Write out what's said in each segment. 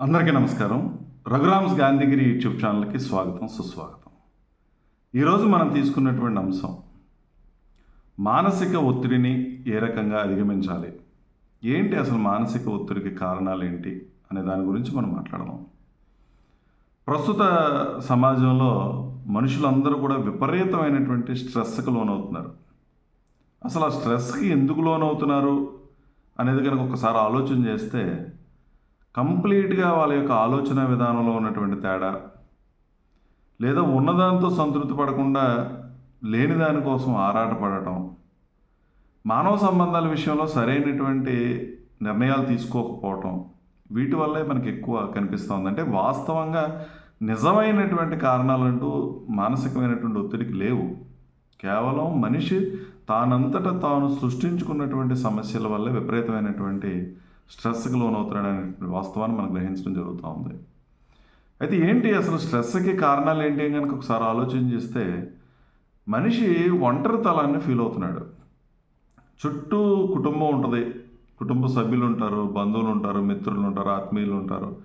అందరికీ నమస్కారం. రఘురామ్స్ గాంధీగిరి యూట్యూబ్ ఛానల్కి స్వాగతం సుస్వాగతం. ఈరోజు మనం తీసుకున్నటువంటి అంశం మానసిక ఒత్తిడిని ఏ రకంగా అధిగమించాలి? ఏంటి అసలు మానసిక ఒత్తిడికి కారణాలు ఏంటి అనే దాని గురించి మనం మాట్లాడదాం. ప్రస్తుత సమాజంలో మనుషులందరూ కూడా విపరీతమైనటువంటి స్ట్రెస్కి లోనవుతున్నారు. అసలు ఆ స్ట్రెస్కి ఎందుకు లోనవుతున్నారు అనేది కనుక ఒకసారి ఆలోచన చేస్తే కంప్లీట్గా వాళ్ళ యొక్క ఆలోచన విధానంలో ఉన్నటువంటి తేడా లేదా ఉన్నదాంతో సంతృప్తి పడకుండా లేని దానికోసం ఆరాటపడటం మానవ సంబంధాల విషయంలో సరైనటువంటి నిర్ణయాలు తీసుకోకపోవటం వీటి వల్లే మనకి ఎక్కువ కనిపిస్తూ ఉందంటే వాస్తవంగా నిజమైనటువంటి కారణాలంటూ మానసికమైనటువంటి ఒత్తిడికి లేవు. కేవలం మనిషి తానంతట తాను సృష్టించుకున్నటువంటి సమస్యల వల్ల విపరీతమైనటువంటి స్ట్రెస్కి లోనవుతున్నాడు అనే వాస్తవాన్ని మనం గ్రహించడం జరుగుతూ ఉంది. అయితే ఏంటి అసలు స్ట్రెస్కి కారణాలు ఏంటి అని కనుక ఒకసారి ఆలోచన చేస్తే మనిషి ఒంటరితలాన్ని ఫీల్ అవుతున్నాడు. చుట్టూ కుటుంబం ఉంటుంది. కుటుంబ సభ్యులు ఉంటారు బంధువులు ఉంటారు మిత్రులు ఉంటారు ఆత్మీయులు ఉంటారు.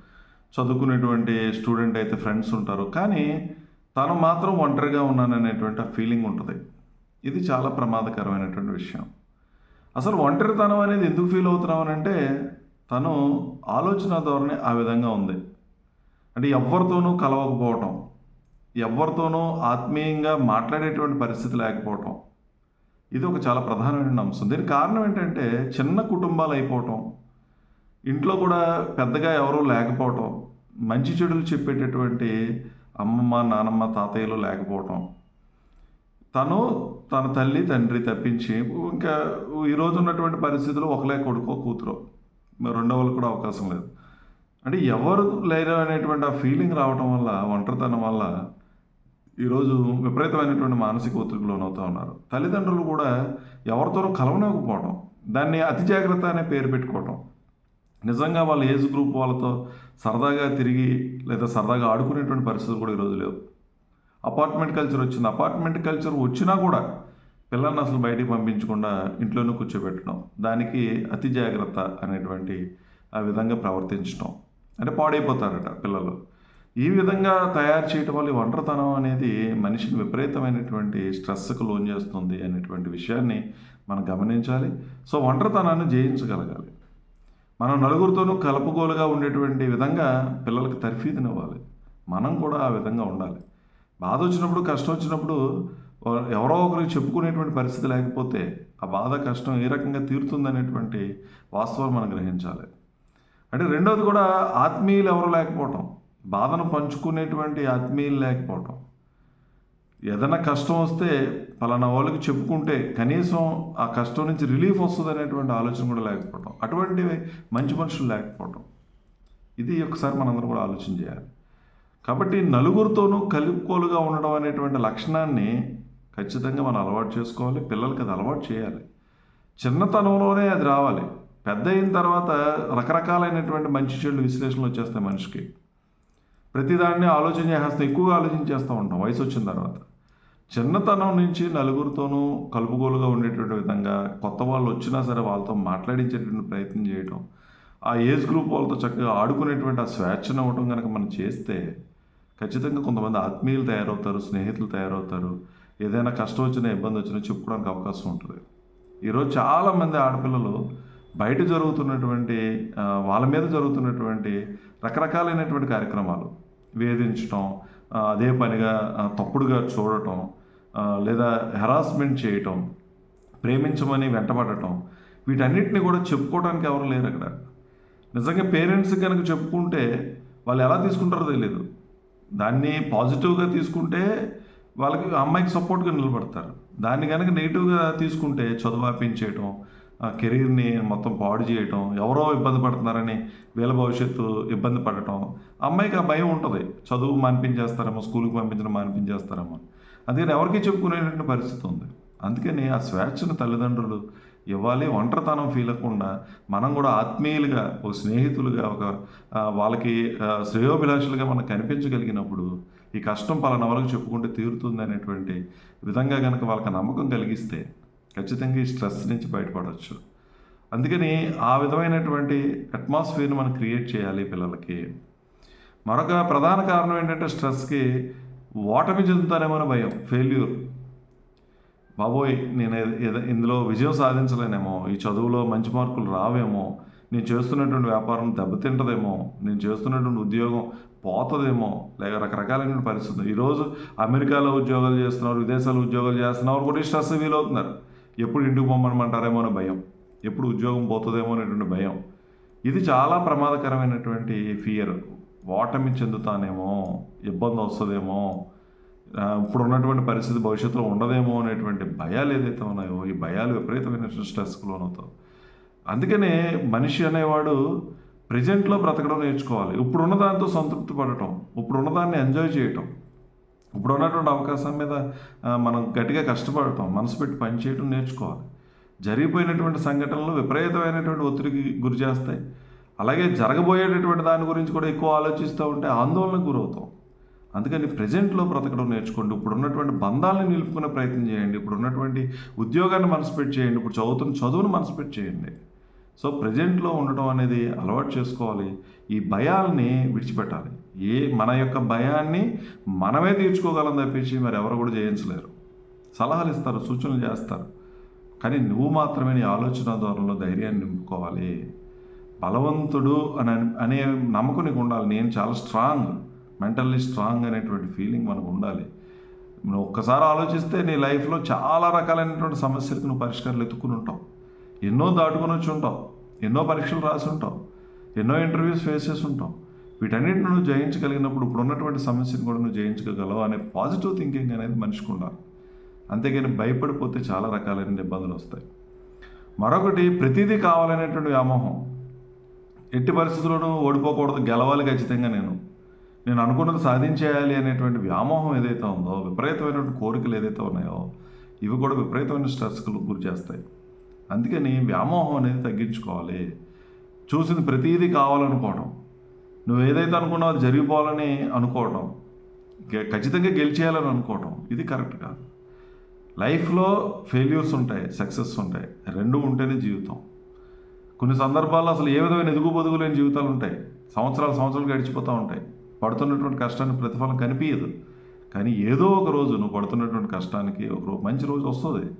చదువుకునేటువంటి స్టూడెంట్ అయితే ఫ్రెండ్స్ ఉంటారు. కానీ తను మాత్రం ఒంటరిగా ఉన్నాననేటువంటి ఆ ఫీలింగ్ ఉంటుంది. ఇది చాలా ప్రమాదకరమైనటువంటి విషయం. అసలు ఒంటరితనం అనేది ఎందుకు ఫీల్ అవుతున్నామనంటే అంటే తను ఆలోచన ధోరణి ఆ విధంగా ఉంది. అంటే ఎవరితోనూ కలవకపోవటం ఎవరితోనూ ఆత్మీయంగా మాట్లాడేటువంటి పరిస్థితి లేకపోవటం ఇది ఒక చాలా ప్రధానమైన అంశం. దీనికి కారణం ఏంటంటే చిన్న కుటుంబాలు అయిపోవటం ఇంట్లో కూడా పెద్దగా ఎవరూ లేకపోవటం మంచి చెడులు చెప్పేటటువంటి అమ్మమ్మ నానమ్మ తాతయ్యలు లేకపోవటం. తను తన తల్లి తండ్రి తప్పించి ఇంకా ఈరోజు ఉన్నటువంటి పరిస్థితులు ఒకలే కొడుకో కూతురు. రెండో వాళ్ళకి కూడా అవకాశం లేదు. అంటే ఎవరు లేరు అనేటువంటి ఆ ఫీలింగ్ రావటం వల్ల ఒంటరితనం వల్ల ఈరోజు విపరీతమైనటువంటి మానసిక ఒత్తిడికి లోనవుతూ ఉన్నారు. తల్లిదండ్రులు కూడా ఎవరితోనూ కలవనకపోవడం దాన్ని అతి జాగ్రత్త అనే పేరు పెట్టుకోవటం. నిజంగా వాళ్ళ ఏజ్ గ్రూప్ వాళ్ళతో సరదాగా తిరిగి లేదా సరదాగా ఆడుకునేటువంటి పరిస్థితులు కూడా ఈరోజు లేవు. అపార్ట్మెంట్ కల్చర్ వచ్చింది. అపార్ట్మెంట్ కల్చర్ వచ్చినా కూడా పిల్లల్ని అసలు బయటికి పంపించకుండా ఇంట్లోనే కూర్చోబెట్టడం దానికి అతి జాగ్రత్త అనేటువంటి ఆ విధంగా ప్రవర్తించడం. అంటే పాడైపోతారట పిల్లలు. ఈ విధంగా తయారు చేయటం వల్ల ఈ ఒంటరితనం అనేది మనిషిని విపరీతమైనటువంటి స్ట్రెస్కు లోన్ చేస్తుంది అనేటువంటి విషయాన్ని మనం గమనించాలి. సో ఒంటరితనాన్ని జయించగలగాలి. మనం నలుగురితోనూ కలుపుగోలుగా ఉండేటువంటి విధంగా పిల్లలకు తర్ఫీదునివ్వాలి. మనం కూడా ఆ విధంగా ఉండాలి. బాధ వచ్చినప్పుడు కష్టం వచ్చినప్పుడు ఎవరో ఒకరికి చెప్పుకునేటువంటి పరిస్థితి లేకపోతే ఆ బాధ కష్టం ఏ రకంగా తీరుతుందనేటువంటి వాస్తవాలు మనం గ్రహించాలి. అంటే రెండోది కూడా ఆత్మీయులు ఎవరు లేకపోవటం. బాధను పంచుకునేటువంటి ఆత్మీయులు లేకపోవటం. ఏదైనా కష్టం వస్తే పలానా వాళ్ళకి చెప్పుకుంటే కనీసం ఆ కష్టం నుంచి రిలీఫ్ వస్తుంది అనేటువంటి ఆలోచన కూడా లేకపోవటం. అటువంటివి మంచి మనుషులు లేకపోవటం. ఇది ఒకసారి మనందరం కూడా ఆలోచన చేయాలి. కాబట్టి నలుగురితోనూ కలుపుకోలుగా ఉండడం అనేటువంటి లక్షణాన్ని ఖచ్చితంగా మనం అలవాటు చేసుకోవాలి పిల్లలకి అది అలవాటు చేయాలి. చిన్నతనంలోనే అది రావాలి. పెద్ద అయిన తర్వాత రకరకాలైనటువంటి మంచి చెడు విశ్లేషణలు వచ్చేస్తాయి మనిషికి. ప్రతిదాన్ని ఆలోచన చేస్తాం ఎక్కువగా ఆలోచించేస్తూ ఉంటాం వయసు వచ్చిన తర్వాత. చిన్నతనం నుంచి నలుగురితోనూ కలుపుగోలుగా ఉండేటువంటి విధంగా కొత్త వాళ్ళు వచ్చినా సరే వాళ్ళతో మాట్లాడించేటువంటి ప్రయత్నం చేయటం ఆ ఏజ్ గ్రూప్ వాళ్ళతో చక్కగా ఆడుకునేటువంటి ఆ స్వేచ్ఛను అవ్వటం కనుక మనం చేస్తే ఖచ్చితంగా కొంతమంది ఆత్మీయులు తయారవుతారు స్నేహితులు తయారవుతారు. ఏదైనా కష్టం వచ్చినా ఇబ్బంది వచ్చినా చెప్పుకోవడానికి అవకాశం ఉంటుంది. ఈరోజు చాలామంది ఆడపిల్లలు బయట జరుగుతున్నటువంటి వాళ్ళ మీద జరుగుతున్నటువంటి రకరకాలైనటువంటి కార్యక్రమాలు వేధించటం అదే పనిగా తప్పుడుగా చూడటం లేదా హెరాస్మెంట్ చేయటం ప్రేమించమని వెంటబడటం వీటన్నిటిని కూడా చెప్పుకోవడానికి ఎవరు లేరు అక్కడ. నిజంగా పేరెంట్స్ కనుక చెప్పుకుంటే వాళ్ళు ఎలా తీసుకుంటారో తెలియదు దాన్ని పాజిటివ్గా తీసుకుంటే వాళ్ళకి అమ్మాయికి సపోర్ట్గా నిలబడతారు. దాన్ని కనుక నెగిటివ్గా తీసుకుంటే చదువు ఆపించేయటం ఆ కెరీర్ని మొత్తం పాడు చేయటం ఎవరో ఇబ్బంది పడుతున్నారని వీళ్ళ భవిష్యత్తు ఇబ్బంది పడటం అమ్మాయికి ఆ భయం ఉంటుంది. చదువు మానిపించేస్తారేమో స్కూల్కి పంపించడం మానిపించేస్తారేమో. అందుకని ఎవరికి చెప్పుకునేటువంటి పరిస్థితి ఉంది. అందుకని ఆ స్వేచ్ఛను తల్లిదండ్రులు ఇవ్వాలి. ఒంటరితనం ఫీల్ అవ్వకుండా మనం కూడా ఆత్మీయులుగా ఒక స్నేహితులుగా ఒక వాళ్ళకి శ్రేయోభిలాషులుగా మనం కనిపించగలిగినప్పుడు ఈ కష్టం పలానా వాళ్ళకి చెప్పుకుంటే తీరుతుంది అనేటువంటి విధంగా కనుక వాళ్ళకి నమ్మకం కలిగిస్తే ఖచ్చితంగా ఈ స్ట్రెస్ నుంచి బయటపడవచ్చు. అందుకని ఆ విధమైనటువంటి అట్మాస్ఫియర్ని మనం క్రియేట్ చేయాలి పిల్లలకి. మరొక ప్రధాన కారణం ఏంటంటే స్ట్రెస్కి ఓటమి చెందుతానేమో అని భయం ఫెయిల్యూర్ బాబోయ్ నేను ఇందులో విజయం సాధించలేనేమో ఈ చదువులో మంచి మార్కులు రావేమో నేను చేస్తున్నటువంటి వ్యాపారం దెబ్బతింటదేమో నేను చేస్తున్నటువంటి ఉద్యోగం పోతుందేమో. లేక రకరకాలైన పరిస్థితులు. ఈరోజు అమెరికాలో ఉద్యోగాలు చేస్తున్నారు విదేశాల్లో ఉద్యోగాలు చేస్తున్నారు కూడా స్ట్రెస్ ఫీల్ అవుతున్నారు ఎప్పుడు ఇంటికి పొమ్మనమంటారేమో అని భయం. ఎప్పుడు ఉద్యోగం పోతుందేమో అనేటువంటి భయం. ఇది చాలా ప్రమాదకరమైనటువంటి ఫియర్ ఓటమి చెందుతానేమో ఇబ్బంది వస్తుందేమో ఇప్పుడు ఉన్నటువంటి పరిస్థితి భవిష్యత్తులో ఉండదేమో అనేటువంటి భయాలు ఏదైతే ఉన్నాయో ఈ భయాలు విపరీతమైన స్ట్రెస్కు లోనవుతావు అందుకనే మనిషి అనేవాడు ప్రజెంట్లో బ్రతకడం నేర్చుకోవాలి. ఇప్పుడున్న దాంతో సంతృప్తి పడటం ఇప్పుడున్న దాన్ని ఎంజాయ్ చేయటం ఇప్పుడు ఉన్నటువంటి అవకాశం మీద మనం గట్టిగా కష్టపడటం మనసు పెట్టి పనిచేయటం నేర్చుకోవాలి. జరిగిపోయినటువంటి సంఘటనలు విపరీతమైనటువంటి ఒత్తిడికి గురి చేస్తాయి. అలాగే జరగబోయేటటువంటి దాని గురించి కూడా ఎక్కువ ఆలోచిస్తూ ఉంటే ఆందోళనకు గురవుతాం. అందుకని ప్రజెంట్లో బ్రతకడం నేర్చుకోండి. ఇప్పుడు ఉన్నటువంటి బంధాలను నిలుపుకునే ప్రయత్నం చేయండి. ఇప్పుడు ఉన్నటువంటి ఉద్యోగాన్ని మనసు పెట్టి చేయండి. ఇప్పుడు చదువుతున్న చదువును మనసు పెట్టి చేయండి. సో ప్రజెంట్లో ఉండటం అనేది అలవాటు చేసుకోవాలి. ఈ భయాల్ని విడిచిపెట్టాలి. ఏ మన యొక్క భయాన్ని మనమే తీర్చుకోగలం తప్పించి మరి ఎవరు కూడా చేయించలేరు సలహాలు ఇస్తారు సూచనలు చేస్తారు. కానీ నువ్వు మాత్రమే నీ ఆలోచన ధోరణిలో ధైర్యాన్ని నింపుకోవాలి. బలవంతుడు అని అనే నమ్మకం నీకు ఉండాలి. నేను చాలా స్ట్రాంగ్ మెంటల్లీ స్ట్రాంగ్ అనేటువంటి ఫీలింగ్ మనకు ఉండాలి. నువ్వు ఒక్కసారి ఆలోచిస్తే నీ లైఫ్లో చాలా రకాలైనటువంటి సమస్యలకు నువ్వు పరిష్కారాలు ఎత్తుకుని ఉంటావు. ఎన్నో దాటుకొని వచ్చి ఉంటావు ఎన్నో పరీక్షలు రాసి ఉంటావు ఎన్నో ఇంటర్వ్యూస్ ఫేస్ చేసి ఉంటావు వీటన్నిటిని నువ్వు జయించగలిగినప్పుడు ఇప్పుడు ఉన్నటువంటి సమస్యను కూడా నువ్వు జయించగలవు అనే పాజిటివ్ థింకింగ్ అనేది మనిషికి ఉండాలి. అంతేగాని భయపడిపోతే చాలా రకాలైన ఇబ్బందులు వస్తాయి. మరొకటి ప్రతిదీ కావాలనేటువంటి వ్యామోహం. ఎట్టి పరిస్థితుల్లోనూ ఓడిపోకూడదు గెలవాలి ఖచ్చితంగా నేను. నేను అనుకున్నది సాధించేయాలి అనేటువంటి వ్యామోహం ఏదైతే ఉందో విపరీతమైనటువంటి కోరికలు ఏదైతే ఉన్నాయో ఇవి కూడా విపరీతమైన స్ట్రెస్కు గురి చేస్తాయి. అందుకని వ్యామోహం అనేది తగ్గించుకోవాలి. చూసింది ప్రతిదీ కావాలనుకోవడం నువ్వు ఏదైతే అనుకున్నావో అది జరిగిపోవాలని అనుకోవడం గె- ఖచ్చితంగా గెలిచేయాలని అనుకోవడం ఇది కరెక్ట్ కాదు. లైఫ్లో ఫెయిల్యూర్స్ ఉంటాయి సక్సెస్ ఉంటాయి. రెండు ఉంటేనే జీవితం. కొన్ని సందర్భాల్లో అసలు ఏ విధమైన ఎదుగు బొదుగు లేని జీవితాలు ఉంటాయి. సంవత్సరాలు సంవత్సరాలు గడిచిపోతూ ఉంటాయి. పడుతున్నటువంటి కష్టానికి ప్రతిఫలం కనిపించదు కానీ ఏదో ఒక రోజు నువ్వు పడుతున్నటువంటి కష్టానికి ఒక మంచి రోజు వస్తుంది.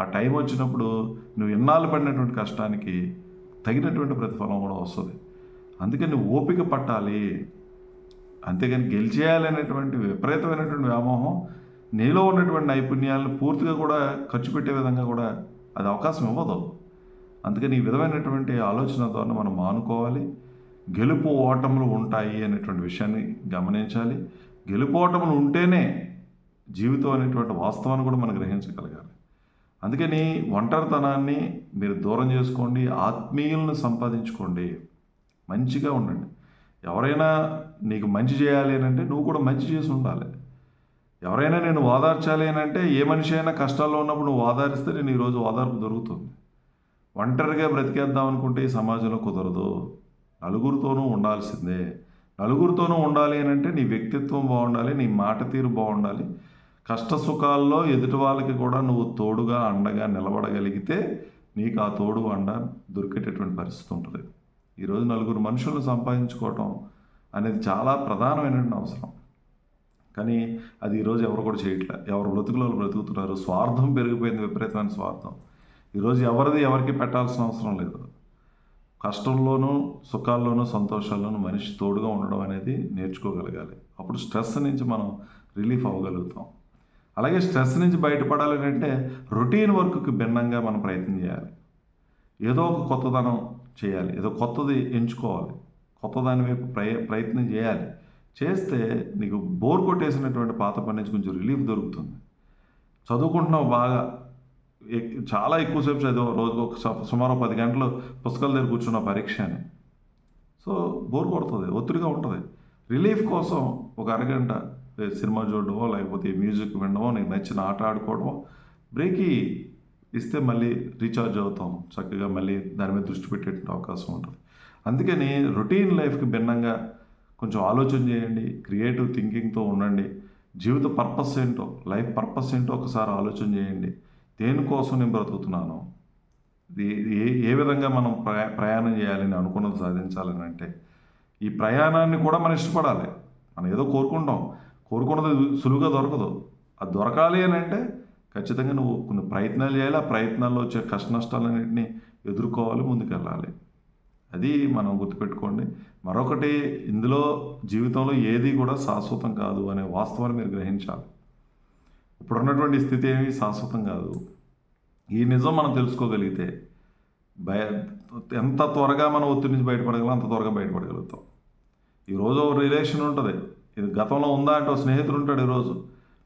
ఆ టైం వచ్చినప్పుడు నువ్వు ఇన్నాళ్ళు పడినటువంటి కష్టానికి తగినటువంటి ప్రతిఫలం కూడా వస్తుంది. అందుకని నువ్వు ఓపిక పట్టాలి. అంతేగాని గెలిచేయాలనేటువంటి విపరీతమైనటువంటి వ్యామోహం నీలో ఉన్నటువంటి నైపుణ్యాలను పూర్తిగా కూడా ఖర్చు పెట్టే విధంగా కూడా అది అవకాశం ఇవ్వదు. అందుకని ఈ విధమైనటువంటి ఆలోచన ద్వారా మనం మానుకోవాలి. గెలుపు ఓటములు ఉంటాయి అనేటువంటి విషయాన్ని గమనించాలి. గెలుపు ఓటములు ఉంటేనే జీవితం అనేటువంటి వాస్తవాన్ని కూడా మనం గ్రహించగలగాలి. అందుకని ఒంటరితనాన్ని మీరు దూరం చేసుకోండి ఆత్మీయులను సంపాదించుకోండి. మంచిగా ఉండండి. ఎవరైనా నీకు మంచి చేయాలి అని అంటే నువ్వు కూడా మంచి చేసి ఉండాలి. ఎవరైనా నేను ఓదార్చాలి అని అంటే ఏ మనిషి అయినా కష్టాల్లో ఉన్నప్పుడు నువ్వు ఓదారిస్తే నేను ఈరోజు ఓదార్పు దొరుకుతుంది. ఒంటరిగా బ్రతికేద్దాం అనుకుంటే ఈ సమాజంలో కుదరదు. నలుగురితోనూ ఉండాల్సిందే. నలుగురితోనూ ఉండాలి అని అంటే నీ వ్యక్తిత్వం బాగుండాలి నీ మాట తీరు బాగుండాలి. కష్ట సుఖాల్లో ఎదుటి వాళ్ళకి కూడా నువ్వు తోడుగా అండగా నిలబడగలిగితే నీకు ఆ తోడు అండ దొరికేటటువంటి పరిస్థితి ఉంటుంది. ఈరోజు నలుగురు మనుషులను సంపాదించుకోవటం అనేది చాలా ప్రధానమైనటువంటి అవసరం. కానీ అది ఈరోజు ఎవరు కూడా చేయట్లే. ఎవరు బ్రతుకులో వాళ్ళు బ్రతుకుతున్నారు. స్వార్థం పెరిగిపోయింది విపరీతమైన స్వార్థం. ఈరోజు ఎవరిది ఎవరికి పెట్టాల్సిన అవసరం లేదు. కష్టంలోనూ సుఖాల్లోనూ సంతోషాల్లోనూ మనిషి తోడుగా ఉండడం అనేది నేర్చుకోగలగాలి. అప్పుడు స్ట్రెస్ నుంచి మనం రిలీఫ్ అవ్వగలుగుతాం. అలాగే స్ట్రెస్ నుంచి బయటపడాలి అంటే రొటీన్ వర్క్కి భిన్నంగా మనం ప్రయత్నం చేయాలి. ఏదో ఒక కొత్తదనం చేయాలి. ఏదో కొత్తది ఎంచుకోవాలి. కొత్త దాని వైపు ప్రయ ప్రయత్నం చేయాలి. చేస్తే నీకు బోర్ కొట్టేసినటువంటి పాత పని నుంచి కొంచెం రిలీఫ్ దొరుకుతుంది. చదువుకుంటున్నావు బాగా. ఎక్- చాలా ఎక్కువసేపు చదివావు. రోజుకు ఒక స- సుమారు పది గంటలు పుస్తకాల దగ్గర కూర్చున్న పరీక్ష అని. సో బోర్ కొడుతుంది. ఒత్తిడిగా ఉంటుంది. రిలీఫ్ కోసం ఒక అరగంట సినిమా చూడడమో లేకపోతే మ్యూజిక్ వినడమో నీకు నచ్చిన ఆట ఆడుకోవడమో బ్రేక్కి ఇస్తే మళ్ళీ రీఛార్జ్ అవుతాం. చక్కగా మళ్ళీ దాని మీద దృష్టి పెట్టేటువంటి అవకాశం ఉంటుంది. అందుకని రొటీన్ లైఫ్కి భిన్నంగా కొంచెం ఆలోచన చేయండి క్రియేటివ్ థింకింగ్తో ఉండండి. జీవిత పర్పస్ ఏంటో లైఫ్ పర్పస్ ఏంటో ఒకసారి ఆలోచన చేయండి. దేనికోసం నేను బ్రతుకుతున్నాను? ఏ ఏ విధంగా మనం ప్రయా ప్రయాణం చేయాలని అనుకున్నది సాధించాలని అంటే ఈ ప్రయాణాన్ని కూడా మనం ఇష్టపడాలి. మనం ఏదో కోరుకుంటాం. కోరుకున్నది సులువుగా దొరకదు. అది దొరకాలి అని అంటే ఖచ్చితంగా నువ్వు కొన్ని ప్రయత్నాలు చేయాలి. ఆ ప్రయత్నాల్లో వచ్చే కష్ట నష్టాలన్నింటినీ ఎదుర్కోవాలి ముందుకెళ్ళాలి. అది మనం గుర్తుపెట్టుకోండి. మరొకటి ఇందులో జీవితంలో ఏది కూడా శాశ్వతం కాదు అనే వాస్తవాన్ని మీరు గ్రహించాలి. ఇప్పుడున్నటువంటి స్థితి ఏమి శాశ్వతం కాదు. ఈ నిజం మనం తెలుసుకోగలిగితే భయ ఎంత త్వరగా మనం ఒత్తిడి నుంచి బయటపడగలం అంత త్వరగా బయటపడగలుగుతాం. ఈరోజు ఒక రిలేషన్ ఉంటుంది. ఇది గతంలో ఉందా అంటే స్నేహితుడు ఉంటాడు ఈరోజు.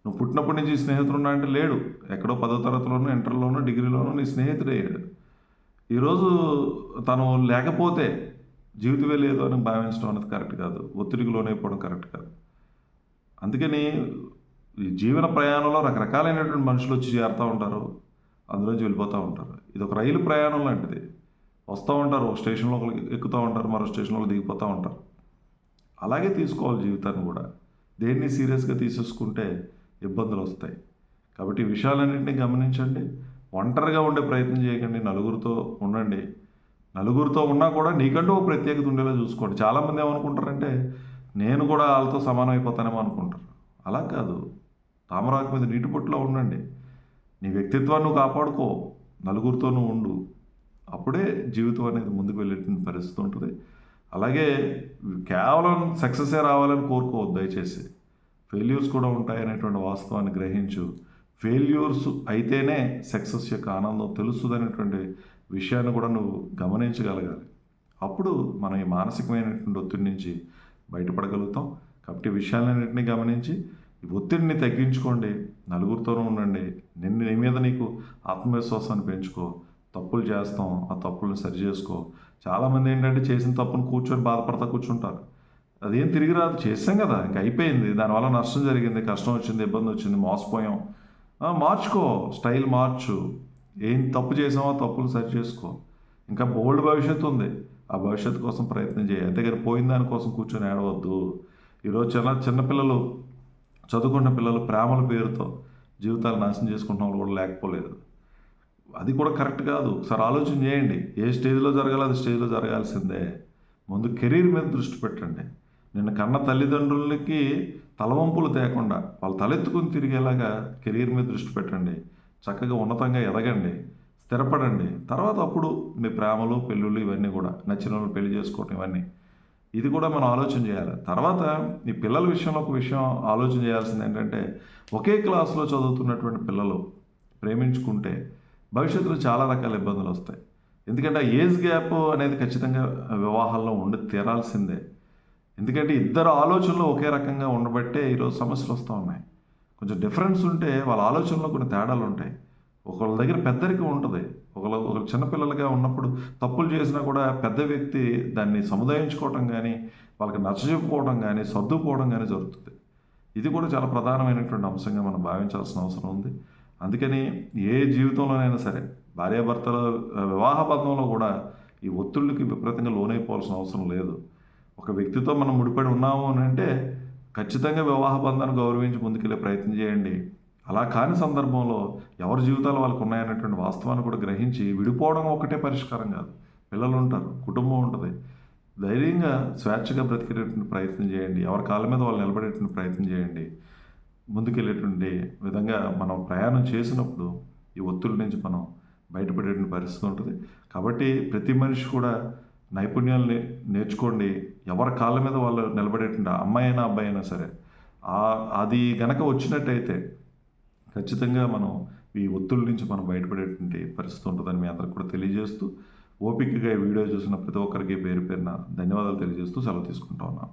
నువ్వు పుట్టినప్పటి నుంచి స్నేహితుడు ఉన్నా అంటే లేడు. ఎక్కడో పదో తరగతిలోనూ ఇంటర్లోనూ డిగ్రీలోనూ నీ స్నేహితుడు అయ్యాడు ఈరోజు తను లేకపోతే జీవితమే లేదు అని భావించడం అనేది కరెక్ట్ కాదు. ఒత్తిడికి లోనైపోవడం కరెక్ట్ కాదు. అందుకని ఈ జీవన ప్రయాణంలో రకరకాలైనటువంటి మనుషులు వచ్చి చేరుతూ ఉంటారు. అందులోంచి వెళ్ళిపోతూ ఉంటారు. ఇది ఒక రైలు ప్రయాణం లాంటిది. వస్తూ ఉంటారు. ఒక స్టేషన్లో ఒకరికి ఎక్కుతూ ఉంటారు. మరో స్టేషన్లో దిగిపోతూ ఉంటారు. అలాగే తీసుకోవాలి జీవితాన్ని కూడా. దేన్ని సీరియస్గా తీసేసుకుంటే ఇబ్బందులు వస్తాయి కాబట్టి ఈ విషయాలన్నింటినీ గమనించండి. ఒంటరిగా ఉండే ప్రయత్నం చేయకండి. నలుగురితో ఉండండి. నలుగురితో ఉన్నా కూడా నీకంటూ ఒక ప్రత్యేకత ఉండేలా చూసుకోండి. చాలామంది ఏమనుకుంటారంటే నేను కూడా వాళ్ళతో సమానం అయిపోతానేమో అనుకుంటారు. అలా కాదు. తామరాకు మీద నీటి పొట్టులో ఉండండి. నీ వ్యక్తిత్వాన్ని కాపాడుకో. నలుగురితోనూ ఉండు. అప్పుడే జీవితం అనేది ముందుకు వెళ్ళేటువంటి పరిస్థితి ఉంటుంది. అలాగే కేవలం సక్సెసే రావాలని కోరుకోవద్దు దయచేసి. ఫెయిల్యూర్స్ కూడా ఉంటాయనేటువంటి వాస్తవాన్ని గ్రహించు. ఫెయిల్యూర్స్ అయితేనే సక్సెస్ యొక్క ఆనందం తెలుస్తుందనేటువంటి విషయాన్ని కూడా నువ్వు గమనించగలగాలి. అప్పుడు మనం ఈ మానసికమైనటువంటి ఒత్తిడి నుంచి బయటపడగలుగుతాం. కాబట్టి విషయాలన్నింటినీ గమనించి ఒత్తిడిని తగ్గించుకోండి. నలుగురితోనూ ఉండండి. నిన్ను నీ మీద నీకు ఆత్మవిశ్వాసాన్ని పెంచుకో. తప్పులు చేస్తాం ఆ తప్పులను సరి చేసుకో. చాలామంది ఏంటంటే చేసిన తప్పును కూర్చొని బాధపడతా కూర్చుంటారు. అదేం తిరిగి రాదు చేసాం కదా ఇంక అయిపోయింది. దానివల్ల నష్టం జరిగింది కష్టం వచ్చింది ఇబ్బంది వచ్చింది మోసపోయాం. మార్చుకో స్టైల్ మార్చు. ఏం తప్పు చేసామో ఆ తప్పులు సరి చేసుకో. ఇంకా బోల్డ్ భవిష్యత్తు ఉంది. ఆ భవిష్యత్తు కోసం ప్రయత్నం చేయి. అంతేగాని పోయిన దానికోసం కూర్చొని ఏడవద్దు. ఈరోజు చిన్న చిన్నపిల్లలు చదువుకున్న పిల్లలు ప్రేమల పేరుతో జీవితాలు నాశనం చేసుకుంటున్న వాళ్ళు కూడా లేకపోలేదు. అది కూడా కరెక్ట్ కాదు. ఒకసారి ఆలోచన చేయండి. ఏ స్టేజ్లో జరగాలి అది స్టేజ్లో జరగాల్సిందే. ముందు కెరీర్ మీద దృష్టి పెట్టండి. నిన్న కన్న తల్లిదండ్రులకి తలవంపులు తేకుండా వాళ్ళు తలెత్తుకుని తిరిగేలాగా కెరీర్ మీద దృష్టి పెట్టండి. చక్కగా ఉన్నతంగా ఎదగండి. స్థిరపడండి. తర్వాత అప్పుడు మీ ప్రేమలు పెళ్ళిళ్ళు ఇవన్నీ కూడా నచ్చిన వాళ్ళు పెళ్ళి చేసుకోవటం ఇవన్నీ. ఇది కూడా మనం ఆలోచన చేయాలి. తర్వాత ఈ పిల్లల విషయంలో ఒక విషయం ఆలోచన చేయాల్సింది ఏంటంటే ఒకే క్లాసులో చదువుతున్నటువంటి పిల్లలు ప్రేమించుకుంటే భవిష్యత్తులో చాలా రకాల ఇబ్బందులు వస్తాయి. ఎందుకంటే ఆ ఏజ్ గ్యాప్ అనేది ఖచ్చితంగా వివాహాల్లో ఉండి తీరాల్సిందే. ఎందుకంటే ఇద్దరు ఆలోచనలు ఒకే రకంగా ఉండబట్టే ఈరోజు సమస్యలు వస్తూ ఉన్నాయి. కొంచెం డిఫరెన్స్ ఉంటే వాళ్ళ ఆలోచనలో కొన్ని తేడాలు ఉంటాయి. ఒకళ్ళ దగ్గర పెద్దరికం ఉంటుంది. ఒకళ్ళు ఒకరు చిన్నపిల్లలుగా ఉన్నప్పుడు తప్పులు చేసినా కూడా పెద్ద వ్యక్తి దాన్ని సముదాయించుకోవటం కానీ వాళ్ళకి నచ్చజెప్పుకోవడం కానీ సర్దుకోవడం కానీ జరుగుతుంది. ఇది కూడా చాలా ప్రధానమైనటువంటి అంశంగా మనం భావించాల్సిన అవసరం ఉంది. అందుకని ఏ జీవితంలోనైనా సరే భార్యాభర్తల వివాహ బంధంలో కూడా ఈ ఒత్తిళ్ళకి విపరీతంగా లోనైపోవాల్సిన అవసరం లేదు. ఒక వ్యక్తితో మనం ముడిపడి ఉన్నాము అని అంటే ఖచ్చితంగా వివాహ బంధాన్ని గౌరవించి ముందుకెళ్ళే ప్రయత్నం చేయండి. అలా కాని సందర్భంలో ఎవరి జీవితాలు వాళ్ళకు ఉన్నాయనేటువంటి వాస్తవాన్ని కూడా గ్రహించి విడిపోవడం ఒకటే పరిష్కారం కాదు. పిల్లలు ఉంటారు కుటుంబం ఉంటుంది. ధైర్యంగా స్వేచ్ఛగా బ్రతికేటటువంటి ప్రయత్నం చేయండి. ఎవరి కాళ్ళ మీద వాళ్ళు నిలబడేటువంటి ప్రయత్నం చేయండి. ముందుకెళ్ళేటువంటి విధంగా మనం ప్రయాణం చేసినప్పుడు ఈ ఒత్తిడి నుంచి మనం బయటపడేటువంటి పరిస్థితి ఉంటుంది. కాబట్టి ప్రతి మనిషి కూడా నైపుణ్యాలు నేర్చుకోండి. ఎవరి కాళ్ళ మీద వాళ్ళు నిలబడేటువంటి అమ్మాయి అయినా అబ్బాయి అయినా సరే అది గనక వచ్చినట్టయితే ఖచ్చితంగా మనం ఈ ఒత్తుల నుంచి మనం బయటపడేటువంటి పరిస్థితి ఉంటుందని మీ అందరికి కూడా తెలియజేస్తూ ఓపికగా ఈ వీడియో చూసిన ప్రతి ఒక్కరికి పేరు పేరున ధన్యవాదాలు తెలియజేస్తూ సెలవు తీసుకుంటా ఉన్నాను.